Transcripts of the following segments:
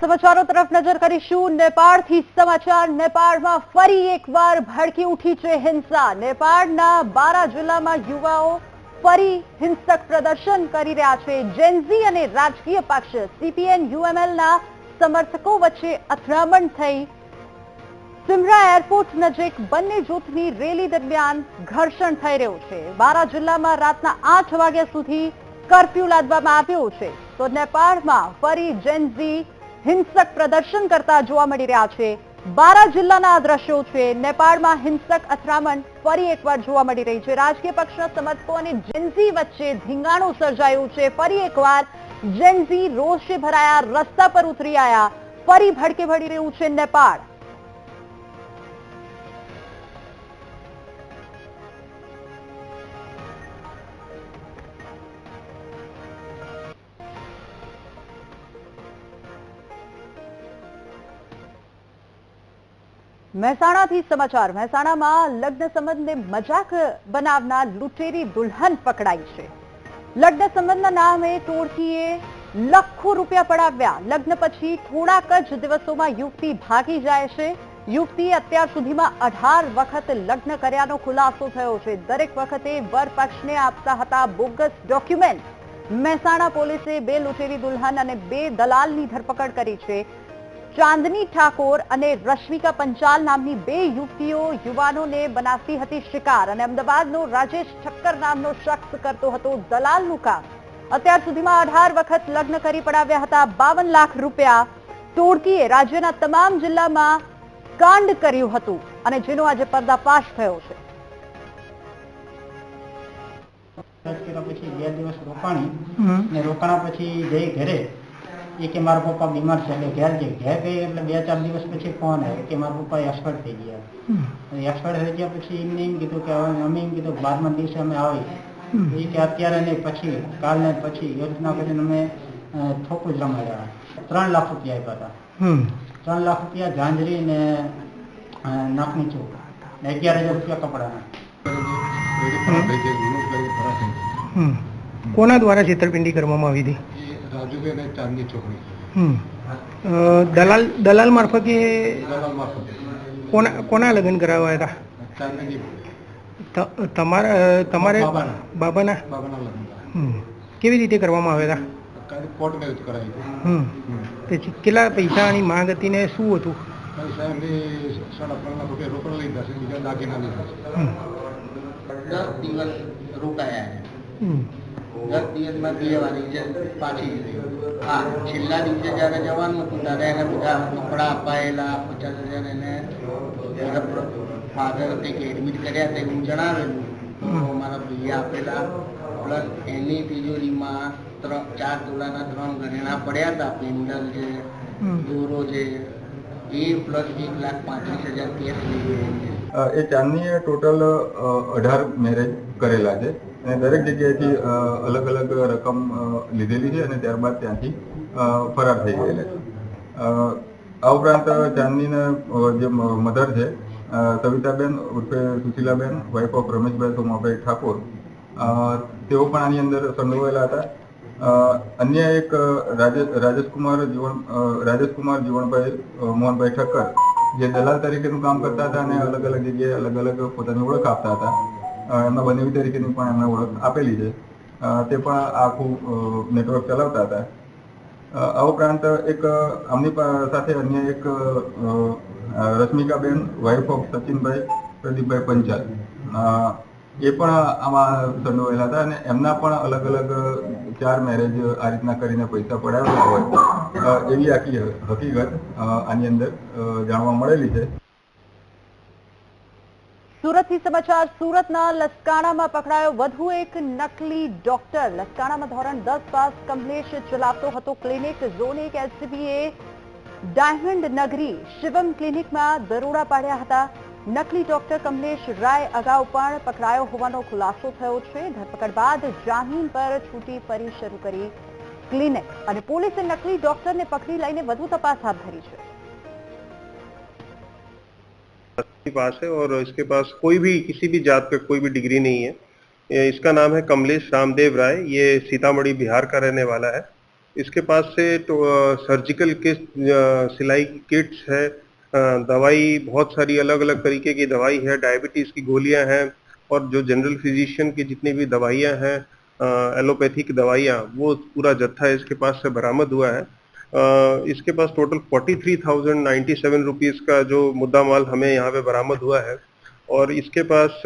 સમાચારો તરફ નજર કરીશું. નેપાળથી સમાચાર. નેપાળમાં ફરી એકવાર ભડકી ઉઠી છે હિંસા. નેપાળના બારા જિલ્લામાં યુવાઓ ફરી હિંસક પ્રદર્શન કરી રહ્યા છે. જેનઝી અને રાજકીય પક્ષ સીપીએન યુએમએલના સમર્થકો વચ્ચે અથડામણ થઈ. સિમરા એરપોર્ટ નજીક બંને જૂથની રેલી દરમિયાન ઘર્ષણ થઈ રહ્યું છે. બારા જિલ્લામાં રાતના આઠ વાગ્યા સુધી કરફ્યુ લાદવામાં આવ્યો છે. તો નેપાળમાં ફરી જેનઝી હિંસક પ્રદર્શન કરતા જોવા મળી રહ્યા છે. બારા જિલ્લાના આ દ્રશ્યો છે. નેપાળમાં હિંસક અથડામણ ફરી એકવાર જોવા મળી રહી છે. રાજકીય પક્ષના સમર્થકો અને જેન્ઝી વચ્ચે ધીંગાણું સર્જાયું છે. ફરી એકવાર જેન્ઝી રોષે ભરાયા, રસ્તા પર ઉતરી આયા. ફરી ભડકે ભળી રહ્યું છે નેપાળ. મહેસાણાથી સમાચાર. મહેસાણામાં લગ્ન સંબંધને મજાક બનાવનાર લૂંટેરી દુલ્હન પકડાઈ છે. લગ્ન સંબંધના નામે ટોળકીએ લાખો રૂપિયા પડાવ્યા. લગ્ન પછી થોડાક જ દિવસોમાં યુવતી ભાગી જાય છે. યુવતીએ અત્યાર સુધીમાં અઢાર વખત લગ્ન કર્યાનો ખુલાસો થયો છે. દરેક વખતે વર પક્ષને આપતા હતા બોગસ ડોક્યુમેન્ટ. મહેસાણા પોલીસે બે લૂંટેરી દુલ્હન અને બે દલાલની ધરપકડ કરી છે. ચાંદની ઠાકોર અને રશ્મિકા પંચાલ નામની બે યુવતીઓ યુવાનોને બનાવતી હતી શિકાર અને અમદાવાદનો રાજેશ ઠક્કર નામનો શખ્સ કરતો હતો દલાલનું કામ. અત્યાર સુધીમાં અઢાર વખત લગ્ન કરી પડાવ્યા હતા. બાવન લાખ રૂપિયા ટોળકીએ રાજ્યના તમામ જિલ્લામાં કાંડ કર્યું હતું અને જેનો આજે પર્દાફાશ થયો છે. કર્યા પછી બે દિવસ રોકાણી રોકાણા પછી જઈ ઘરે એ કે મારા પપ્પા બીમાર છે એટલે ઘેર જઈ ઘેર ગઈ એટલે બે ચાર દિવસ પછી ફોન આવ્યો કે મારા પપ્પા એક્સપર્ટ થઈ ગયા. એક્સપર્ટ થઈ ગયા પછી એમને એમ કીધું કે હવે અમે એમ કીધું બારમા દિવસે અમે આવી. એ કે અત્યારે નહીં પછી કાલ ને પછી યોજના કરીને અમે થોકું જ રમાડ્યા. ત્રણ લાખ રૂપિયા આપ્યા હતા. ત્રણ લાખ રૂપિયા ઝાંઝરી ને નાખની નાકની ચોક ને અગિયાર હજાર રૂપિયા કપડાના. કોના દ્વારા છેતરપિંડી કરવામાં આવી હતી? રાજુભાઈ અને ચાંદની ચોકડી. દલાલ દલાલ મારફતે દલાલ મારફતે. કોના કોના લગ્ન કરાવ્યા હતા? ચાંદની ત- તમારા તમારે બાબાના. બાબાના. કેવી રીતે કરવામાં આવ્યા કાલે કોર્ટ મેરેજ કરાવી હતા. હમ. પછી કેટલા પૈસાની માંગ હતી ને શું હતું? રોકડ લીધા છે બીજા દાગીના લીધા છે. હમ. દસ દિવસ રોકાયા હમ. દસ દિવસમાં બે છે પાછી હા છેલ્લા દિવસે જ્યારે જવાનું હતું ત્યારે એને બધા કપડાં અપાયેલા પચાસ હજાર એને ફાધર કંઈક એડમિટ કર્યા હતા એવું જણાવેલું. તો મારા ભાઈએ આપેલા પ્લસ એની તિજોરીમાં ત્રણ ચાર તોલાના ત્રણ ઘરેણા પડ્યા હતા પેન્ડલ છે. દોરો છે એ પ્લસ એક લાખ પાંત્રીસ હજાર કેસ લઈ ગયા છે એ ચાંદનીએ ટોટલ અઢાર મેરેજ કરેલા છે. અને દરેક જગ્યાએથી અલગ અલગ રકમ લીધેલી છે અને ત્યારબાદ ત્યાંથી ફરાર થઈ ગયેલા છે. આ ઉપરાંત ચાંદનીના જે મધર છે સવિતાબેન ઉર્ફે સુશીલાબેન વાઇફ ઓફ રમેશભાઈ સોમાભાઈ ઠાકોર તેઓ પણ આની અંદર સંડોવાયેલા હતા. અન્ય એક રાજેશ રાજેશકુમાર જીવન રાજેશકુમાર જીવણભાઈ મોહનભાઈ ઠક્કર, જે દલાલ તરીકેનું કામ કરતા હતા અને અલગ અલગ જગ્યાએ અલગ અલગ પોતાની ઓળખ આપતા હતા. એમના બનેવી તરીકેની પણ એમને ઓળખ આપેલી છે. તે પણ આખું નેટવર્ક ચલાવતા હતા. આ ઉપરાંત એક આમની સાથે અન્ય એક રશ્મિકાબેન વાઇફ ઓફ સચિનભાઈ, પ્રદીપભાઈ પંચાલ. એ પણ આમાં સંડોવાયેલા હતા અને એમના પણ અલગ અલગ ચાર મેરેજ આ રીતના કરીને પૈસા પડાવેલા હોય. એવી આખી હકીકત આની અંદર જાણવા મળેલી છે. સુરતથી સમાચાર, સુરતના લસકાણામાં પકડાયો વધુ એક નકલી ડોક્ટર. લસકાણામાં ધોરણ દસ પાસ કમલેશ ચલાવતો હતો ક્લિનિક. ઝોન એક એસસીબીએ ડાયમંડ નગરી શિવમ ક્લિનિકમાં દરોડા પાડ્યા હતા. નકલી ડોક્ટર કમલેશ રાય અગાઉ પણ પકડાયો હોવાનો ખુલાસો થયો છે. ધરપકડ બાદ જામીન પર છૂટી ફરી શરૂ કરી ક્લિનિક અને પોલીસે નકલી ડોક્ટરને પકડી લઈને વધુ તપાસ હાથ ધરી છે. पास है और इसके पास कोई भी, किसी भी जात का कोई भी डिग्री नहीं है। इसका नाम है कमलेश रामदेव राय। ये सीतामढ़ी, बिहार का रहने वाला है। इसके पास से तो सर्जिकल किट सिलाई की किट्स है दवाई, बहुत सारी अलग अलग तरीके की दवाई है। डायबिटीज़ की गोलियाँ हैं और जो जनरल फिजिशियन की जितनी भी दवाइयाँ हैं एलोपैथिक दवाइयाँ, वो पूरा जत्था इसके पास से बरामद हुआ है। इसके पास total forty three thousand ninety seven rupees का जो मुद्दा माल हमें यहाँ पे बरामद हुआ है। और इसके पास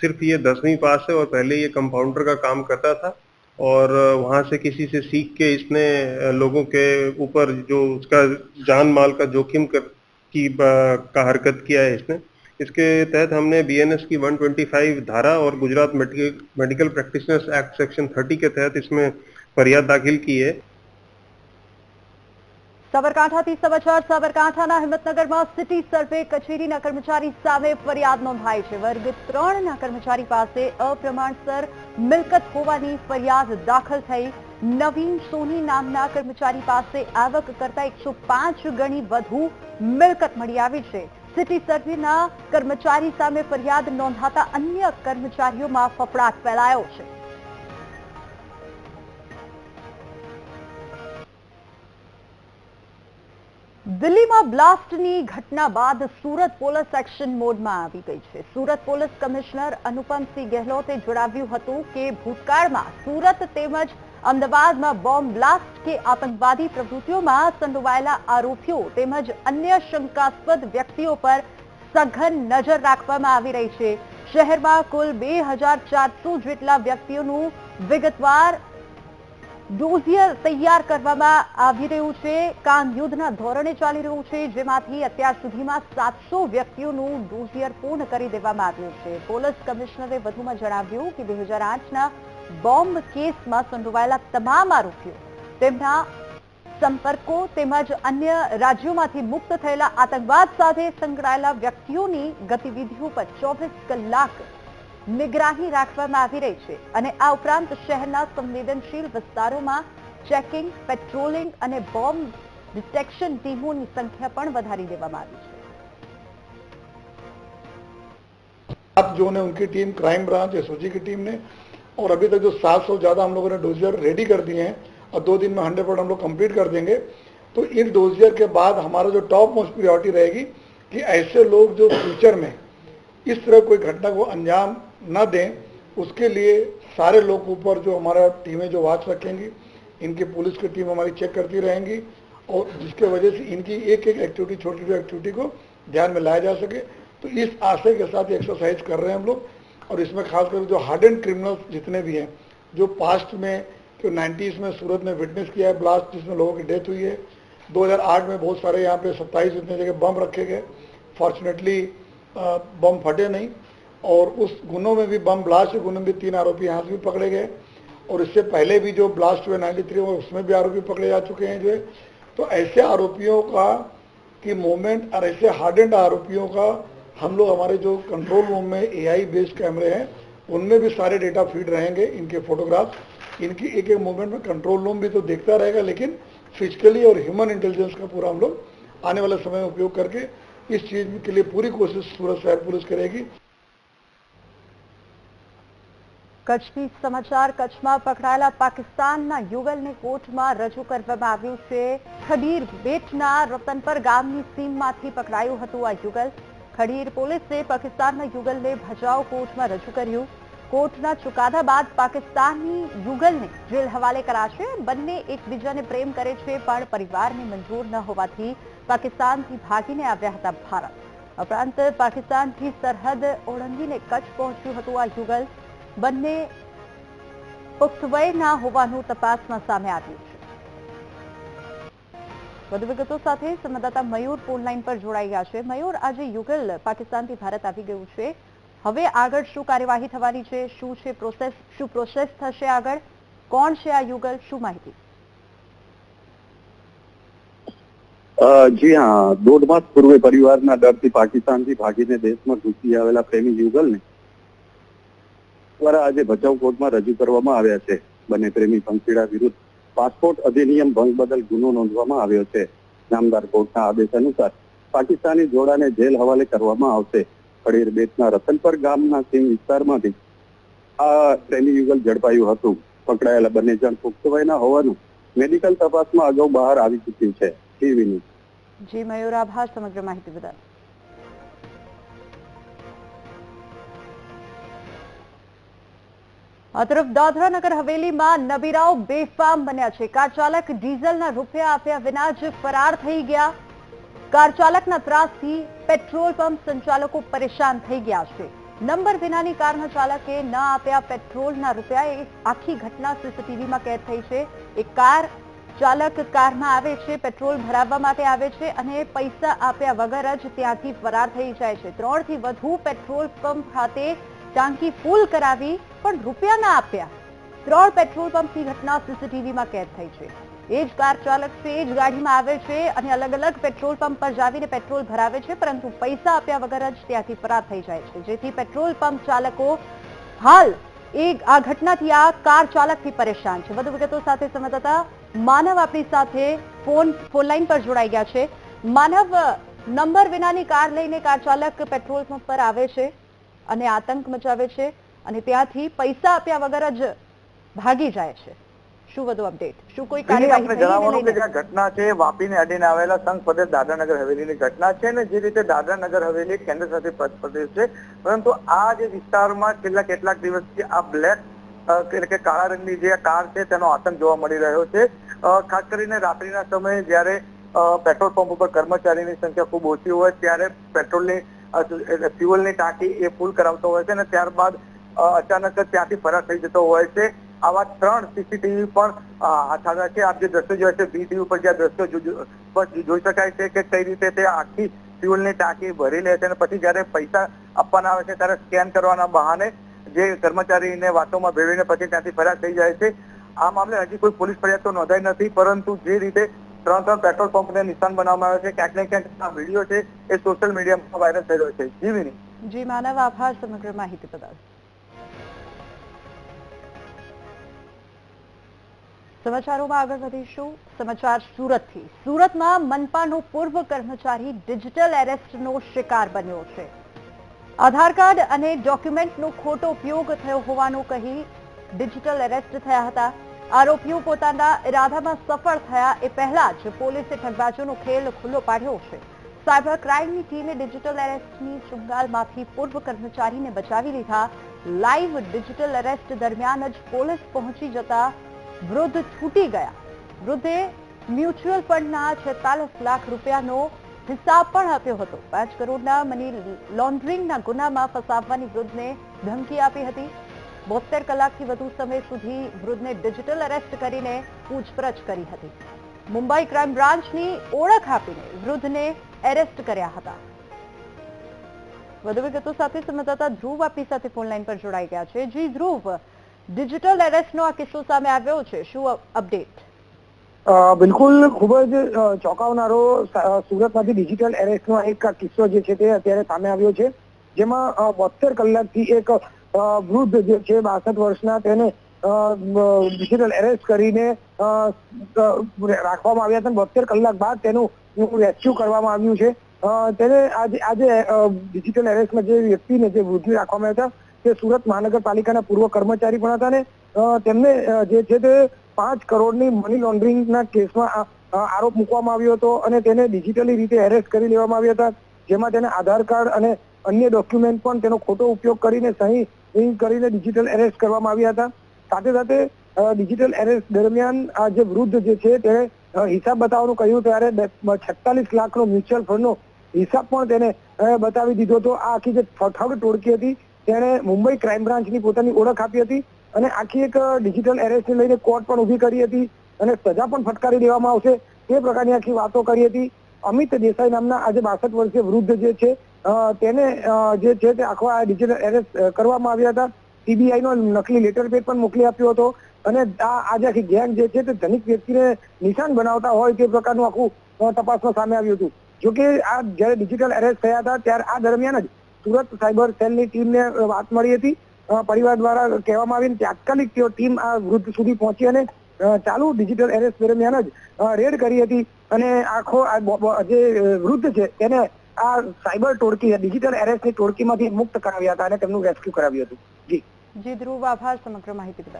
सिर्फ़ ये दसवीं पास है और पहले ये कंपाउंडर का काम करता था। और वहाँ से किसी से सीख के इसने लोगों के ऊपर जो उसका जान माल का जोखिम कर, की का हरकत किया है इसने। इसके तहत हमने बीएनएस की 125 धारा और Gujarat medical medical practitioners act section 30 के तहत इसमें फरियाद दाखिल की है। સાબરકાંઠાથી સમાચાર. સાબરકાંઠાના હિંમતનગરમાં સિટી સર્વે કચેરીના કર્મચારી સામે ફરિયાદ નોંધાઈ છે. વર્ગ ત્રણના કર્મચારી પાસે અપ્રમાણસર મિલકત હોવાની ફરિયાદ દાખલ થઈ. નવીન સોની નામના કર્મચારી પાસે આવક કરતા એકસો ગણી વધુ મિલકત મળી આવી છે. સિટી સર્વેના કર્મચારી સામે ફરિયાદ નોંધાતા અન્ય કર્મચારીઓમાં ફફડાટ ફેલાયો છે. દિલ્હીમાં બ્લાસ્ટની ઘટના બાદ સુરત પોલીસ એક્શન મોડમાં આવી ગઈ છે. સુરત પોલીસ કમિશનર અનુપમસિંહ ગેહલોતે જણાવ્યું હતું કે ભૂતકાળમાં સુરત તેમજ અમદાવાદમાં બોમ્બ બ્લાસ્ટ કે આતંકવાદી પ્રવૃત્તિઓમાં સંડોવાયેલા આરોપીઓ તેમજ અન્ય શંકાસ્પદ વ્યક્તિઓ પર સઘન નજર રાખવામાં આવી રહી છે. શહેરમાં કુલ બે જેટલા વ્યક્તિઓનું વિગતવાર ડોઝિયર તૈયાર કરવામાં આવી રહ્યું છે. કામ યુદ્ધના ધોરણે ચાલી રહ્યું છે, જેમાંથી અત્યાર સુધીમાં સાતસો વ્યક્તિઓનું ડોઝિયર પૂર્ણ કરી દેવામાં આવ્યું છે. પોલીસ કમિશનરે વધુમાં જણાવ્યું કે બે હજાર બોમ્બ કેસમાં સંડોવાયેલા તમામ આરોપીઓ તેમના સંપર્કો તેમજ અન્ય રાજ્યોમાંથી મુક્ત થયેલા આતંકવાદ સાથે સંકળાયેલા વ્યક્તિઓની ગતિવિધિઓ પર ચોવીસ કલાક નિગરાની રાખવામાં આવી રહી છે અને આ ઉપરાંત શહેરના સંવેદનશીલ વિસ્તારોમાં ચેકિંગ પેટ્રોલિંગ અને બોમ્બ ડિટેક્શન ટીમોની સંખ્યા પણ વધારી દેવામાં આવી છે आप जो ने उनकी टीम क्राइम ब्रांच एसओजी की टीम ने और अभी तक जो 700 ज्यादा हम लोगों ने डोजियर रेडी कर दिए हैं और दो दिन में हंड्रेड परसेंट हम लोग कंप्लीट कर देंगे तो इन डोजियर के बाद हमारा जो टॉप मोस्ट प्रायोरिटी रहेगी कि ऐसे लोग जो फ्यूचर में इस तरह कोई घटना को अंजाम न दें, उसके लिए सारे लोग ऊपर जो हमारा टीमें जो वाच रखेंगी, इनकी पुलिस की टीम हमारी चेक करती रहेंगी, और जिसके वजह से इनकी एक एक एक्टिविटी छोटी छोटी एक्टिविटी को ध्यान में लाया जा सके। तो इस आशय के साथ एक्सरसाइज कर रहे हैं हम लोग, और इसमें खासकर जो हार्ड एंड क्रिमिनल्स जितने भी हैं, जो पास्ट में, जो नाइन्टीज में सूरत में विटनेस किया है ब्लास्ट जिसमें लोगों की डेथ हुई है 2008 में बहुत सारे यहाँ पे 27 इतने जगह बम रखे गए। फॉर्चुनेटली बम फटे नहीं। और उस गुनों में भी बम ब्लास्ट के गुनों में तीन आरोपी यहाँ से भी पकड़े गए। और इससे पहले भी जो ब्लास्ट हुए 93 में, उसमें भी आरोपी पकड़े जा चुके हैं, जो है। तो ऐसे आरोपियों का की मूवमेंट और ऐसे हार्डेंड आरोपियों का हम लोग हमारे जो कंट्रोल रूम में एआई बेस्ड कैमरे हैं, उनमें भी सारे डेटा फ़ीड रहेंगे, इनके फोटोग्राफ इनकी एक एक मूवमेंट में कंट्रोल रूम भी तो देखता रहेगा, लेकिन फिजिकली और ह्यूमन इंटेलिजेंस का पूरा हम लोग आने वाले समय में उपयोग करके इस चीज़ के लिए पूरी कोशिश सूरत शहर पुलिस करेगी। કચ્છથી સમાચાર, કચ્છમાં પકડાયેલા પાકિસ્તાનના યુગલને કોર્ટમાં રજૂ કરવામાં આવ્યું છે. ખડીર બેટના રતનપર ગામની સીમમાંથી પકડાયું હતું આ યુગલ. ખડીર પોલીસે પાકિસ્તાનના યુગલને ભજાઉ કોર્ટમાં રજૂ કર્યું. કોર્ટના ચુકાદા બાદ પાકિસ્તાની યુગલને જેલ હવાલે કરાશે. બંને એકબીજાને પ્રેમ કરે છે, પણ પરિવારને મંજૂર ન હોવાથી પાકિસ્તાનથી ભાગીને આવ્યા હતા ભારત. ઉપરાંત પાકિસ્તાનથી સરહદ ઓળંગીને કચ્છ પહોંચ્યું હતું આ યુગલ. બંને પુખ્ત વયના હોવાનું તપાસમાં સામે આવ્યું છે. વધુ વિગતો સાથે સંવાદદાતા મયુર ફોનલાઈન પર જોડાઈ ગયા છે. મયુર, આજે યુગલ પાકિસ્તાનથી ભારત આવી ગયું છે. હવે આગળ શું કાર્યવાહી થવાની છે? શું છે પ્રોસેસ શું પ્રોસેસ થશે આગળ? કોણ છે આ યુગલ? શું માહિતી? જી હા. દોઢ માસ પૂર્વે પરિવારના ડરથી પાકિસ્તાનથી ભાગીને દેશમાં ઘૂસી આવેલા પ્રેમી યુગલને દ્વારા આજે ભચાઉ કોર્ટમાં રજૂ કરવામાં આવ્યા છે. બંને પ્રેમી પંખીડા વિરુદ્ધ પાસપોર્ટ અધિનિયમ ભંગ બદલ ગુનો નોંધવામાં આવ્યો છે. નામદાર કોર્ટના આદેશ અનુસાર પાકિસ્તાની જોડાને જેલ હવાલે કરવામાં આવશે. ખડીર બેટના રતનપર ગામના સીમ વિસ્તારમાંથી આ પ્રેમી યુગલ ઝડપાયું હતું. પકડાયેલા બંને જણ પુખ્ત વયના હોવાનું મેડિકલ તપાસમાં અગાઉ બહાર આવી ચૂક્યું છે. ટીવીની જી, મયુર આભાર. સમગ્ર માહિતી બદલ. તરફ દાદરા નગર હવેલીમાં નબીરાઓ બેફામ બન્યા છે. કાર ચાલક ડીઝલના રૂપિયા આપ્યા વિના જ ફરાર થઈ ગયા. કાર ચાલકના ત્રાસથી પેટ્રોલ પંપ સંચાલકો પરેશાન થઈ ગયા છે. નંબર વિનાની કારના ચાલકે ન આપ્યા પેટ્રોલના રૂપિયા. એ આખી ઘટના સીસીટીવીમાં કેદ થઈ છે. એક કાર ચાલક કારમાં આવે છે, પેટ્રોલ ભરાવવા માટે આવે છે અને પૈસા આપ્યા વગર જ ત્યાંથી ફરાર થઈ જાય છે. ત્રણથી વધુ પેટ્રોલ પંપ ખાતે ટાંકી ફૂલ કરાવી પણ રૂપિયા ના આપ્યા. ત્રણ પેટ્રોલ પંપની ઘટના સીસીટીવીમાં કેદ થઈ છે. એ જ કાર ચાલક છે, એ જ ગાડીમાં આવે છે અને અલગ અલગ પેટ્રોલ પંપ પર જાવીને પેટ્રોલ ભરાવે છે, પરંતુ પૈસા આપ્યા વગર જ ત્યાંથી ફરાર થઈ જાય છે. જેથી પેટ્રોલ પંપ ચાલકો હાલ એ આ ઘટનાથી આ કાર ચાલકથી પરેશાન છે. વધુ વિગતો સાથે સંવાદદાતા માનવ આપણી સાથે ફોન ફોન લાઈન પર જોડાઈ ગયા છે. માનવ, નંબર વિનાની કાર લઈને કાર ચાલક પેટ્રોલ પંપ પર આવે છે. અને આતંક મચાવે છે અને ત્યાંથી પૈસા આપ્યા વગર જ ભાગી જાય છે. શું વધુ અપડેટ શું કોઈ આપણે કાર્યવાહી થઈ એને જણાવવાનું કે આ ઘટના છે વાપીને અડીને આવેલા સંઘ પ્રદેશ દાદરાનગર હવેલીની ઘટના છે ને જે રીતે દાદરાનગર હવેલી કેન્દ્ર શાસિત પ્રદેશ છે. પરંતુ આ જે વિસ્તારમાં છેલ્લા કેટલાક દિવસથી આ બ્લેક એટલે કે કાળા રંગની જે કાર છે તેનો આતંક જોવા મળી રહ્યો છે. ખાસ કરીને રાત્રિના સમયે જ્યારે પેટ્રોલ પંપ ઉપર કર્મચારીની સંખ્યા ખૂબ ઓછી હોય ત્યારે પેટ્રોલની ફ્યુઅલની ટાંકી એ ફૂલ કરાવતો હોય છે અને ત્યારબાદ અચાનક જ ત્યાંથી ફરાર થઈ જતો હોય છે. આવા ત્રણ સીસીટીવી પણ હાથાવ્યા છે. આપ જે દ્રશ્યો જોયા છે વીટીવી ઉપર પર જે દ્રશ્યો જો- જોઈ શકાય છે કે કઈ રીતે તે આખી ફ્યુઅલની ટાંકી ભરી લે છે અને પછી જ્યારે પૈસા આપવાના આવે છે ત્યારે સ્કેન કરવાના બહાને જે કર્મચારીને વાતોમાં ભેળવીને પછી ત્યાંથી ફરાર થઈ જાય છે. આ મામલે હજી કોઈ પોલીસ ફરિયાદ તો નોંધાઈ નથી, પરંતુ જે રીતે ત્રણ ત્રણ પેટ્રોલ પંપને નિશાન બનાવવામાં આવે છે. ક્યાંક ને ક્યાંક આ વીડિયો છે એ સોશિયલ મીડિયામાં વાયરલ થઈ રહ્યો છે. જીવીની જી, માનવ આભાર, સમગ્ર માહિતી બદલ. સમાચારોમાં આગળ વધીશું. સમાચાર સુરતથી. સુરતમાં મનપાનો પૂર્વ કર્મચારી ડિજિટલ એરેસ્ટનો શિકાર બન્યો છે. આધાર કાર્ડ અને ડોક્યુમેન્ટનો ખોટો ઉપયોગ થયો હોવાનું કહી ડિજિટલ એરેસ્ટ થયા હતા. આરોપીઓ પોતાના ઇરાદામાં સફળ થયા એ પહેલા જ પોલીસે ઠગબાજોનો ખેલ ખુલ્લો પાડ્યો છે. સાયબર ક્રાઇમની ટીમે ડિજિટલ એરેસ્ટની ચુંગાલમાંથી પૂર્વ કર્મચારીને બચાવી લીધા. લાઈવ ડિજિટલ એરેસ્ટ દરમિયાન જ પોલીસ પહોંચી જતા વૃદ્ધ છૂટી ગયા. વૃદ્ધે મ્યુચ્યુઅલ ફંડના છેતાલીસ લાખ રૂપિયાનો હિસાબ પણ આપ્યો હતો. પાંચ કરોડના મની લોન્ડરિંગના ગુનામાં ફસાવવાની વૃદ્ધને ધમકી આપી હતી. બોતેર કલાકથી વધુ સમય સુધી વૃદ્ધને ડિજિટલ અરેસ્ટ કરીને પૂછપરછ કરી હતી. મુંબઈ ક્રાઇમ બ્રાન્ચની ઓળખ આપીને વૃદ્ધને એરેસ્ટ કર્યા હતા. વધુ વિગતો સાથે સંવાદદાતા ધ્રુવ આપણી સાથે ફોનલાઈન પર જોડાઈ ગયા છે. જી ધ્રુવ, ડિજિટલ એરેસ્ટનો આ કિસ્સો સામે આવ્યો છે. શું અપડેટ? બિલકુલ ખૂબ જ ચોંકાવનારો સુરતમાંથી ડિજિટલ એરેસ્ટનો એક કિસ્સો જે છે તે અત્યારે સામે આવ્યો છે. જેમાં બોતેર કલાકથી એક વૃદ્ધ જે છે, બાસઠ વર્ષના, તેને ડિજિટલ એરેસ્ટ કરીને રાખવામાં આવ્યા હતા. બોતેર કલાક બાદ તેનું રેસ્ક્યુ કરવામાં આવ્યું છે. તેને આજે ડિજિટલ એરેસ્ટમાં જે વ્યક્તિને જે વૃદ્ધિ રાખવામાં આવ્યા હતા, તે સુરત મહાનગરપાલિકાના પૂર્વ કર્મચારી પણ હતા ને તેમને જે છે તે પાંચ કરોડની મની લોન્ડરિંગના કેસમાં આરોપ મૂકવામાં આવ્યો હતો અને તેને ડિજિટલી રીતે એરેસ્ટ કરી લેવામાં આવ્યા હતા. જેમાં તેને આધાર કાર્ડ અને અન્ય ડોક્યુમેન્ટ પણ તેનો ખોટો ઉપયોગ કરીને સહી સહી કરીને ડિજિટલ એરેસ્ટ કરવામાં આવ્યા હતા. સાથે સાથે ડિજિટલ એરેસ્ટ દરમિયાન આ જે વૃદ્ધ જે છે તેને હિસાબ બતાવવાનું કહ્યું ત્યારે છેતાલીસ લાખનો મ્યુચ્યુઅલ ફંડનો હિસાબ પણ તેને બતાવી દીધો હતો. આ આખી જે ઠગ ટોળકી હતી, તેણે મુંબઈ ક્રાઇમ બ્રાન્ચની પોતાની ઓળખ આપી હતી અને આખી એક ડિજિટલ એરેસ્ટને લઈને કોર્ટ પણ ઊભી કરી હતી અને સજા પણ ફટકારી દેવામાં આવશે. તે પ્રકારની આખી વાતો કરી હતી. અમિત દેસાઈ નામના આજે બાસઠ વર્ષીય વૃદ્ધ જે છે તેને જે છે તે આખો ડિજિટલ એરેસ્ટ કરવામાં આવ્યા હતા સીબીઆઈ નો નકલી લેટર પેડ પણ મોકલી આપ્યો હતો અને આ આજે આખી ગેંગ જે છે તે ધનિક વ્યક્તિને નિશાન બનાવતા હોય તે પ્રકારનું આખું તપાસમાં સામે આવ્યું હતું. જોકે આ જ્યારે ડિજિટલ એરેસ્ટ થયા હતા ત્યારે, આ દરમિયાન જ સુરત સાયબર સેલની ટીમને વાત મળી હતી. પરિવાર દ્વારા કહેવામાં આવીને તાત્કાલિક તેઓ ટીમ આ વૃદ્ધ સુધી પહોંચી અને ચાલુ ડિજિટલ એરેસ્ટ દરમિયાન જ રેડ કરી હતી અને આખો જે વૃદ્ધ છે તેને આ સાયબર ટોળકી ડિજિટલ એરેસ્ટની ટોળકીમાંથી મુક્ત કરાવ્યા હતા અને તેમનું રેસ્ક્યુ કરાવ્યું હતું. જી. જી, ધ્રુવ, આભાર, સમગ્ર માહિતી બદલ.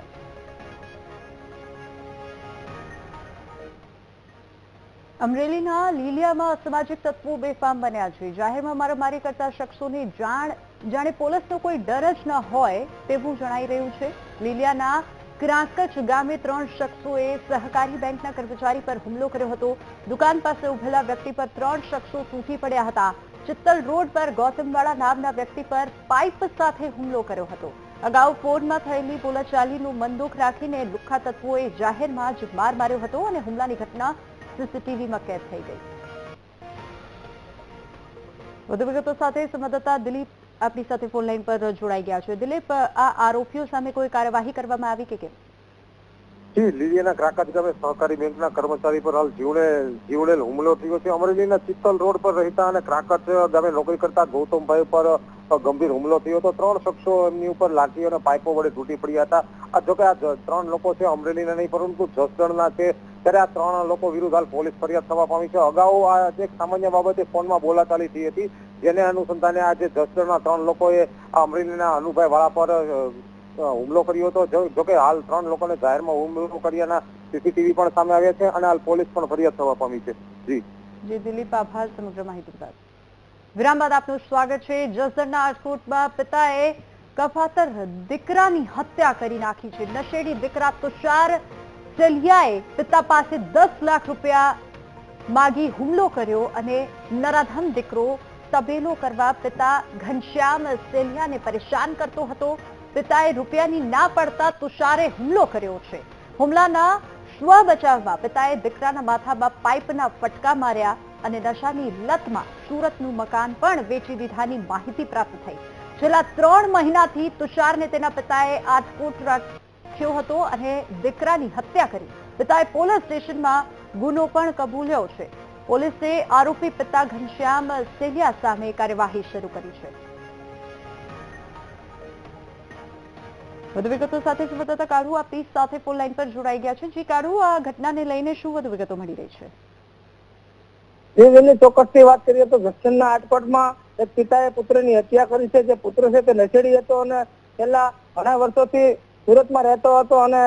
અમરેલીના લીલિયામાં અસામાજિક તત્વો બેફામ બન્યા છે. જાહેરમાં મારામારી કરતા શખ્સોની જાણ, જાણે પોલીસનો કોઈ ડર જ ન હોય તેવું જણાઈ રહ્યું છે. લીલિયાના ક્રાંકચ ગામે ત્રણ શખ્સોએ સહકારી બેંકના કર્મચારી પર હુમલો કર્યો હતો. દુકાન પાસે ઉભેલા વ્યક્તિ પર ત્રણ શખ્સો તૂટી પડ્યા હતા. ચિત્તલ રોડ પર ગૌતમવાળા નામના વ્યક્તિ પર પાઇપ સાથે હુમલો કર્યો હતો. અગાઉ ફોનમાં થયેલી બોલાચાલીનું મંદુક રાખીને લુખ્ખા તત્વોએ જાહેરમાં જ માર માર્યો હતો અને હુમલાની ઘટના સીસીટીવીમાં કેદ થઈ ગઈ. વધુ વિગતો સાથે સંવાદદાતા દિલીપ આપણી સાથે ફોન લાઈન પર જોડાઈ ગયા છો. દિલીપ, આ આરોપીઓ સામે કોઈ કાર્યવાહી કરવામાં આવી કે કેમ? જી અમરેલીના ચિત્તલ રોડ પર રહેતા અને ક્રાકત ગામે નોકરી કરતા ગૌતમભાઈ પર ગંભીર હુમલો થયો હતો. ત્રણ શખ્સો એમની ઉપર લાઠી અને પાઇપો વડે તૂટી પડ્યા હતા. જોકે આ ત્રણ લોકો છે અમરેલીના નહીં, પરંતુ જસદણના છે. ત્યારે આ ત્રણ લોકો વિરુદ્ધ હાલ પોલીસ ફરિયાદ થવા પામી છે. અગાઉ આ એક સામાન્ય બાબતે ફોનમાં બોલાચાલી થઈ હતી, જેને અનુસંધાને આજે જસદણના ત્રણ લોકોએ અમરેલીના અનુભાઈ વાળા પર હુમલો કર્યો હતો. જોકે હાલ ત્રણ લોકોને જાહેરમાં હુમલો કર્યાના સીસીટીવી પણ સામે આવ્યા છે અને હાલ પોલીસ પણ ફરિયાદ થવા પામી છે. જી. જી, દિલીપ આભાર, સમગ્ર માહિતી બદલ વિરામ બાદ આપનું સ્વાગત છે. જસદણના રાજકોટમાં પિતાએ કફાતર દીકરાની હત્યા કરી નાખી છે. નશેડી દીકરા તુષાર સેલિયાએ પિતા પાસે દસ લાખ રૂપિયા માગી હુમલો કર્યો અને નરાધમ દીકરો તબેલો કરવા પિતા ઘનશ્યામ સેલિયાને પરેશાન કરતો હતો. પિતાએ રૂપિયાની ના પડતા તુષારે હુમલો કર્યો છે. હુમલાના સ્વ બચાવમાં પિતાએ દીકરાના માથામાં પાઇપના ફટકા માર્યા અને નશાની લતમાં સુરતનું મકાન પણ વેચી દીધાની માહિતી પ્રાપ્ત થઈ. છેલ્લા ત્રણ મહિનાથી તુષારને તેના પિતાએ આટકોટ રાખ્યો હતો અને દીકરાની હત્યા કરી. પિતાએ પોલીસ સ્ટેશનમાં ગુનો પણ કબૂલ્યો છે. પોલીસે આરોપી પિતા ઘનશ્યામ સેલિયા સામે કાર્યવાહી શરૂ કરી છે. વધુ વિગતો સાથે સંવાદદાતા કાળુ પીસ સાથે ફોન લાઈન પર જોડાઈ ગયા છે. જી કાળુ આ ઘટનાને લઈને શું વધુ વિગતો મળી રહી છે? ચોક્કસથી વાત કરીએ તો જસદણના આટકોટમાં એક પિતાએ પુત્રની હત્યા કરી છે. જે પુત્ર છે તે નશેડી હતો અને છેલ્લા ઘણા વર્ષોથી સુરતમાં રહેતો હતો અને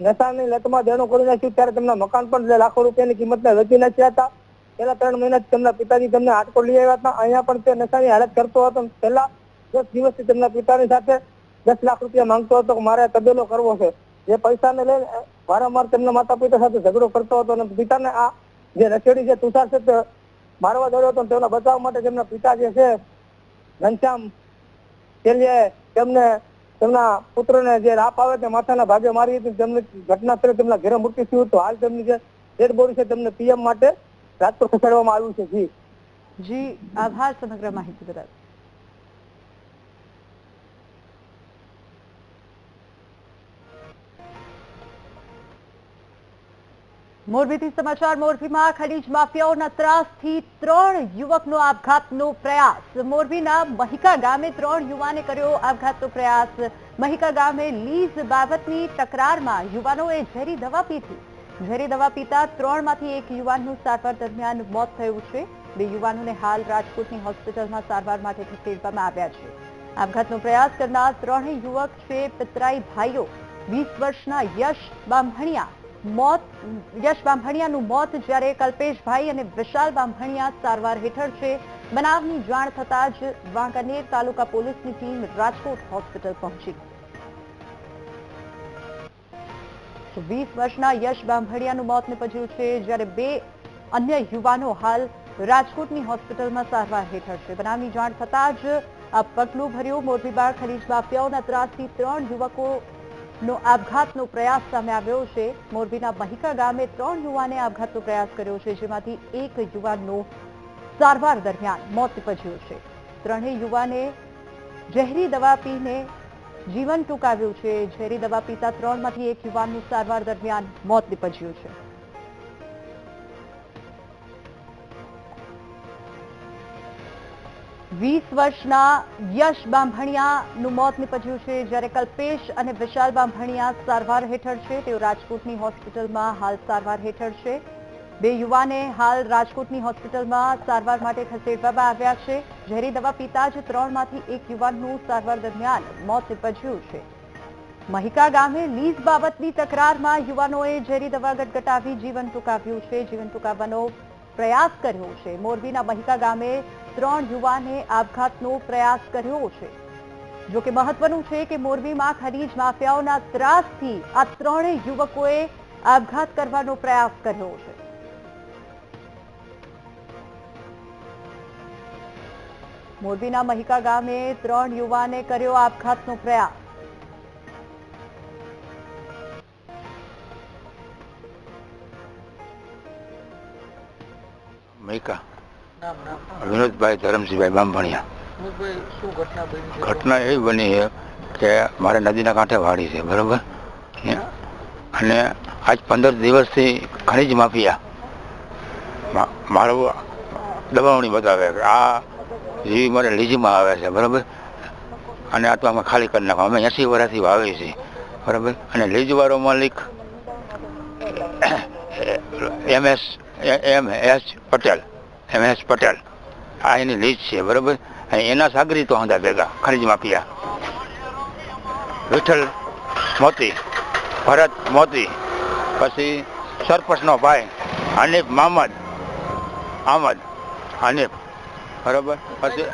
નશાની લતમાં દેણું કરી નાખ્યું ત્યારે તેમના મકાન પણ લાખો રૂપિયાની કિંમતના વેચી નાખ્યા હતા. પેલા ત્રણ મહિના તેમના પિતાજી તેમને આટકોટ લઈ આવ્યા હતા. અહીંયા પણ તે નશાની હાલત કરતો હતો. છેલ્લા દસ દિવસથી તેમના પિતાની સાથે દસ લાખ રૂપિયા માંગતો હતો મારે તબેલો કરવો છે. જે પૈસાને લઈને વારંવાર તેમના માતા પિતા સાથે ઝઘડો કરતો હતો અને પિતાને આ જે રચેડી જે તુષાર છે તે મારવા દોડ્યો હતો તેના બચાવ માટે તેમના પિતા જે છે, ઘનશ્યામ તેમને તેમના પુત્રને જે રાપ આવે તે માથાના ભાગે મારી હતી તેમને ઘટના સ્થળે તેમના ઘરે મૃત્યુ થયું હતું. હાલ તેમની જે ડેડ બોડી છે તેમને પીએમ માટે રાજકોટ ખસેડવામાં આવ્યું છે. જી. જી, આભાર સમગ્ર માહિતી બદલ. મોરબીથી સમાચાર, મોરબીમાં ખનીજ માફિયાઓના ત્રાસથી ત્રણ યુવકનો આપઘાતનો પ્રયાસ. મોરબીના મહિકા ગામે ત્રણ યુવાને કર્યો આપઘાતનો પ્રયાસ. મહિકા ગામે લીઝ બાબતની તકરારમાં યુવાનોએ ઝેરી દવા પીધી. ઝેરી દવા પીતા ત્રણમાંથી એક યુવાનનું સારવાર દરમિયાન મોત થયું છે. બે યુવાનોને હાલ રાજકોટની હોસ્પિટલમાં સારવાર માટે ખસેડવામાં આવ્યા છે. આપઘાતનો પ્રયાસ કરનાર ત્રણેય યુવક છે પિતરાઈ ભાઈઓ. વીસ વર્ષના યશ બામભણિયા મોત, યશ બામણિયાનું મોત જ્યારે કલ્પેશભાઈ અને વિશાલ બામણિયા સારવાર હેઠળ છે, બનાવની જાણ થતાં જ વાંકાનેર તાલુકા પોલીસની ટીમ રાજકોટ હોસ્પિટલ પહોંચી. વીસ વર્ષના યશ બામણિયાનું મોત નીપજ્યું છે, જ્યારે બે અન્ય યુવાનો હાલ રાજકોટની હોસ્પિટલમાં સારવાર હેઠળ છે. બનાવની જાણ થતાં જ આ પગલું ભર્યું મોરબીબાર ખનીજ માફિયાઓના ત્રાસથી ત્રણ યુવકો નો આપઘાતનો પ્રયાસ સામે આવ્યો છે. મોરબીના મહિકા ગામે ત્રણ યુવાને આપઘાતનો પ્રયાસ કર્યો છે, જેમાંથી એક યુવાનનું સારવાર દરમિયાન મોત નિપજ્યું છે. ત્રણેય યુવાને ઝેરી દવા પીને જીવન ટૂંકાવ્યું છે. ઝેરી દવા પીતા ત્રણમાંથી એક યુવાનનું સારવાર દરમિયાન મોત નિપજ્યું છે. વીસ વર્ષના યશ બાંભણિયાનું મોત નીપજ્યું છે જ્યારે કલ્પેશ અને વિશાલ બાંભણિયા સારવાર હેઠળ છે. તેઓ રાજકોટની હોસ્પિટલમાં હાલ સારવાર હેઠળ છે. બે યુવાને હાલ રાજકોટની હોસ્પિટલમાં સારવાર માટે ખસેડવામાં આવ્યા છે. ઝેરી દવા પીતા જ ત્રણમાંથી એક યુવાનનું સારવાર દરમિયાન મોત નીપજ્યું છે. મહિકા ગામે લીઝ બાબતની તકરારમાં યુવાનોએ ઝેરી દવા ગટગટાવી જીવન ટૂંકાવ્યું છે. જીવન ટૂંકાવવાનો પ્રયાસ કર્યો છે. મોરબીના મહિકા ગામે ત્રણ યુવાને આપઘાતનો પ્રયાસ કર્યો છે. જો મહત્વનું છે કે મોરબીમાં ખનીજ માફિયાઓના ત્રાસથી આ ત્રણેય યુવકોએ આપઘાત કરવાનો પ્રયાસ કર્યો છે. મોરબીના મહિકા ગામે ત્રણ યુવાને કર્યો આપઘાતનો પ્રયાસ. નામ વિનોદભાઈ ધરમસિંહભાઈ બામ ભણ્યા ઘટના એવી બની છે કે મારે નદીના કાંઠે વાડી છે બરોબર? અને આજ પંદર દિવસથી ખનીજ માફિયા મારું દબાવણી બતાવે કે આ જીવી મારે લીઝમાં આવે છે બરોબર? અને આ તો અમે ખાલી કરી નાખો. અમે એંસી વર્ષથી વાવીએ છીએ બરોબર? અને લીઝવાળો માલિક M S M S Patel. M S Patel. આ એની લીઝ છે, બરોબર? એના સાગરી તો હંધા ભેગા, ખનીજ માફિયા. વિઠ્ઠલ મોતી, ભરત મોતી, પછી સરપંચનો ભાઈ, હનીફ મહમદ અહમદ હનીફ, બરોબર? પછી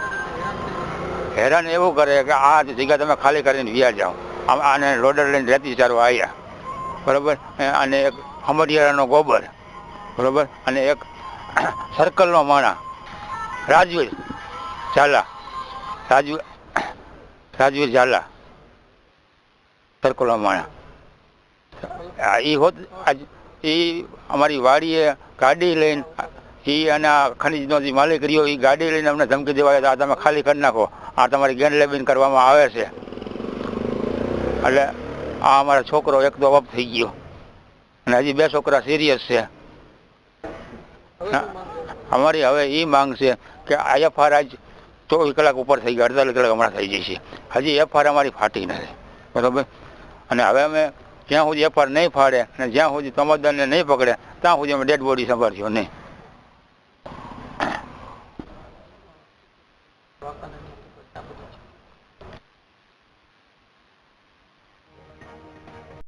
હેરાન એવું કરે કે આ જગ્યા તમે ખાલી કરીને વ્યા જાઓ આમ આને લોડર લઈને રેતી ચારવા આવ્યા બરોબર? અને એક હમરિયાળાનો ગોબર, બરોબર? અને એક સર્કલનો માણા. રાજવીર ઝાલા. રાજવીર રાજવીર ઝાલા. સર્કલનો માણા. એ હોત ઈ અમારી વાડીએ ગાડી લઈને એ અને આ ખનીજનો જે માલિક રહ્યો એ ગાડી લઈને અમને ધમકી દેવા આ તમે ખાલી કરી નાખો. આ તમારી ગેન લેબિન કરવામાં આવે છે. એટલે આ અમારો છોકરો એક તો અપ થઈ ગયો. અને હજી બે છોકરા સિરિયસ છે. અમારી હવે એ માંગ છે કે આ એફઆર આજ ચોવીસ કલાક ઉપર થઈ ગયા અડતાલીસ કલાક હમણાં થઈ જશે. હજી એફઆર અમારી ફાટી નથી. બરોબર? અને હવે અમે જ્યાં સુધી એફઆર નહીં ફાડે અને જ્યાં સુધી તમદારને નહીં પકડે, ત્યાં સુધી અમે ડેડ બોડી સંભાળશું નહીં.